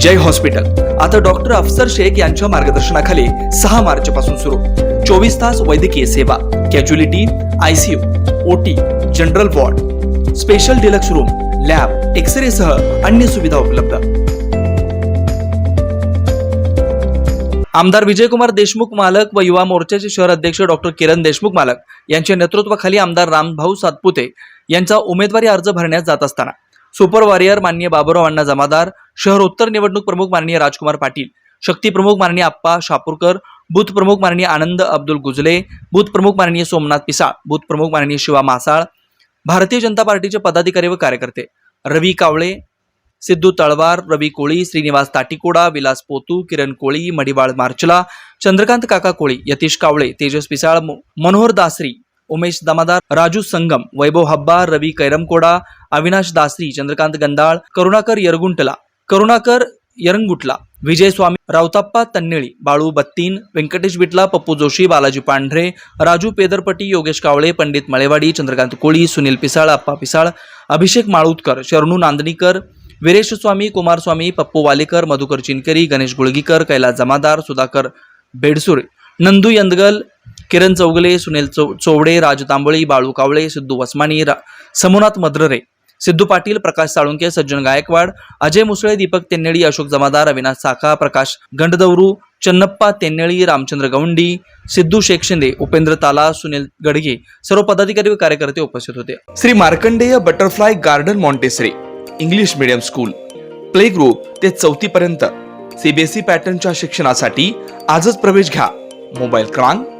जय hospital. आता doctor अफसर शेख यांच्या मार्गदर्शनाखाली सहा मार्च पासून सुरू. चोवीस तास वैद्यकीय सेवा casualty ICU OT general ward special deluxe room lab X ray सह अन्य सुविधा उपलब्ध. आमदार विजयकुमार देशमुख मालक व युवा मोर्चाचे शहर अध्यक्ष डॉक्टर किरण देशमुख मालक यांच्या नेतृत्वाखाली आमदार रामभाऊ सातपुते यांचा उमेदवारी अर्ज भरण्यात जात असताना सुपर वॉरियर माननीय बाबुराव अण्णा जमादार शहर उत्तर निवडणूक प्रमुख माननीय राजकुमार पाटील शक्ती प्रमुख माननीय आप्पा शापूरकर बूथ प्रमुख माननीय आनंद अब्दुल गुजले बूथ प्रमुख माननीय सोमनाथ पिसाळ बूथ प्रमुख माननीय शिवा मासाळ भारतीय जनता पार्टीचे पदाधिकारी व कार्यकर्ते रवी कावळे सिद्धू तळवार रवी कोळी श्रीनिवास ताटीकोडा विलास पोतू किरण कोळी मडिवाळ मार्चला चंद्रकांत काका कोळी यतीश कावळे तेजस पिसाळ मनोहर दासरी उमेश दमादार राजू संगम वैभव हब्बा रवी कैरमकोडा अविनाश दासरी चंद्रकांत गंधाळ करुणाकर यरगुंटला करुणाकर यरंगुटला विजय स्वामी रावताप्पा तन्नेळी बाळू बत्तीन व्यंकटेश बिटला पप्पू जोशी बालाजी पांढरे राजू पेदरपटी योगेश कावळे पंडित मळेवाडी चंद्रकांत कोळी सुनील पिसाळ अप्पा पिसाळ अभिषेक माळुतकर शरणू नांदणीकर वीरेश स्वामी कुमारस्वामी पप्पू वालेकर मधुकर चिनकरी गणेश गुळगीकर कैलास जमादार सुधाकर बेडसुरे नंदू यंदगल किरण चौगले सुनील चौ चोवडे राजू तांबळी बाळू कावळे सिद्धू वसमानी रा समोनाथ मद्ररे सिद्धू पाटील प्रकाश साळुंके सज्जन गायकवाड अजय मुसळे दीपक तेन्नेळी अशोक जमादार अविनाश साखा प्रकाश गंडदवरू चन्नप्पा तेन्नेळी रामचंद्र गवंडी सिद्धू शेख शिंदे उपेंद्र ताला सुनील गडगे सर्व पदाधिकारी व कार्यकर्ते उपस्थित होते. Shri Markandey butterfly garden Montessori English medium school play group ते चौथी पर्यंत सीबीएसई पॅटर्नच्या शिक्षणासाठी आजच प्रवेश घ्या. मोबाईल क्रमांक